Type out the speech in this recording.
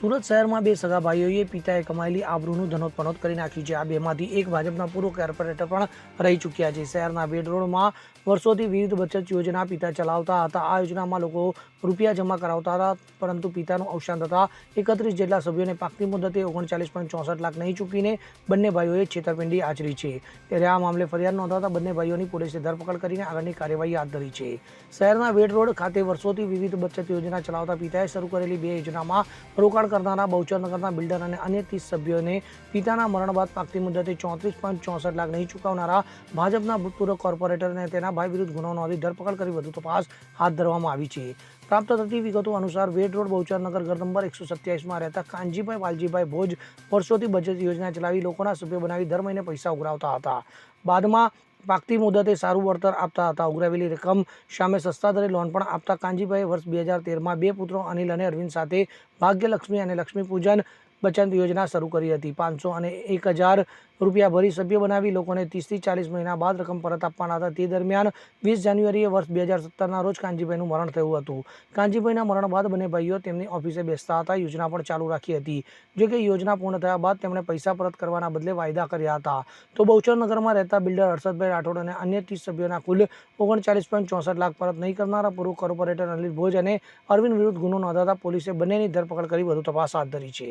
સુરત શહેરમાં બે સગા ભાઈઓએ પિતાએ કમાયેલી આબરૂનું ધનોત્પનોત કરી નાખ્યું છે. આ બેમાંથી એક ભાજપના પૂર્વ કોર્પોરેટર પણ રહી ચૂક્યા છે. શહેરના બેડ રોડમાં વર્ષોથી વિવિધ બચત યોજના પિતા ચલાવતા હતા. આ યોજનામાં લોકો રૂપિયા જમા કરાવતા હતા, પરંતુ પિતાનું અવસાન થતાં એકત્રીસ જેટલા સભ્યોને પાકતી મુદતે ઓગણચાલીસ પોઈન્ટ ચોસઠ લાખ નહીં ચૂકવીને બંને ભાઈઓએ છેતરપિંડી આચરી છે. ત્યારે આ મામલે ફરિયાદ નોંધાતા બંને ભાઈઓની પોલીસે ધરપકડ કરીને આગળની કાર્યવાહી હાથ ધરી છે. શહેરના વેડ રોડ ખાતે વર્ષોથી વિવિધ બચત યોજના ચલાવતા પિતાએ શરૂ કરેલી બે યોજનામાં રોકાણ કરનારા બહુચરનગરના બિલ્ડર અને અન્ય ત્રીસ સભ્યોને પિતાના મરણ બાદ પાકતી મુદતે ચોત્રીસ પોઈન્ટ ચોસઠ લાખ નહીં ચૂકવનારા ભાજપના ભૂતપૂર્વ કોર્પોરેટર અને તેના ભાઈ વિરુદ્ધ ગુનો નોંધી ધરપકડ કરી વધુ તપાસ હાથ ધરવામાં આવી છે. પ્રાપ્ત થતી વિગતો અનુસાર વેડ રોડ બહુચરનગર ઘર નંબર એકસો સત્યાવીસમાં રહેતા કાનજીભાઈ, વાલજીભાઈ ભોજ વર્ષોથી બચત યોજના ચલાવી લોકોના સભ્યો બનાવી દર મહિને પૈસા ઉઘરાવતા હતા. બાદમાં પાકતી મુદતે સારું વળતર આપતા હતા. ઉઘરાવેલી રકમ સામે સસ્તા દરે લોન પણ આપતા કાંજીભાઈએ વર્ષ બે હજાર તેરમાં બે પુત્રો અનિલ અને અરવિંદ સાથે ભાગ્યલક્ષ્મી અને લક્ષ્મી પૂજન બચત યોજના શરૂ કરી હતી. પાંચસો અને એક હજાર રૂપિયા ભરી સભ્ય બનાવી લોકોને ત્રીસથી ચાલીસ મહિના બાદ રકમ પરત આપવાના હતા. તે દરમિયાન વીસ જાન્યુઆરીએ વર્ષ બે હજાર સત્તરના રોજ કાનજીભાઈનું મરણ થયું હતું. કાનજીભાઈના મરણ બાદ બંને ભાઈઓ તેમની ઓફિસે બેસતા હતા. યોજના પણ ચાલુ રાખી હતી. જો કે યોજના પૂર્ણ થયા બાદ તેમણે પૈસા પરત કરવાના બદલે વાયદા કર્યા હતા. તો બહુચરનગરમાં રહેતા બિલ્ડર હર્ષદભાઈ રાઠોડ અને અન્ય ત્રીસ સભ્યોના કુલ ઓગણચાલીસ પોઈન્ટ ચોસઠ લાખ પરત નહીં કરનારા પૂર્વ કોર્પોરેટર અનિલ ભોજ અને અરવિંદ વિરુદ્ધ ગુનો નોંધાતા પોલીસે બંનેની ધરપકડ કરી વધુ તપાસ હાથ ધરી છે.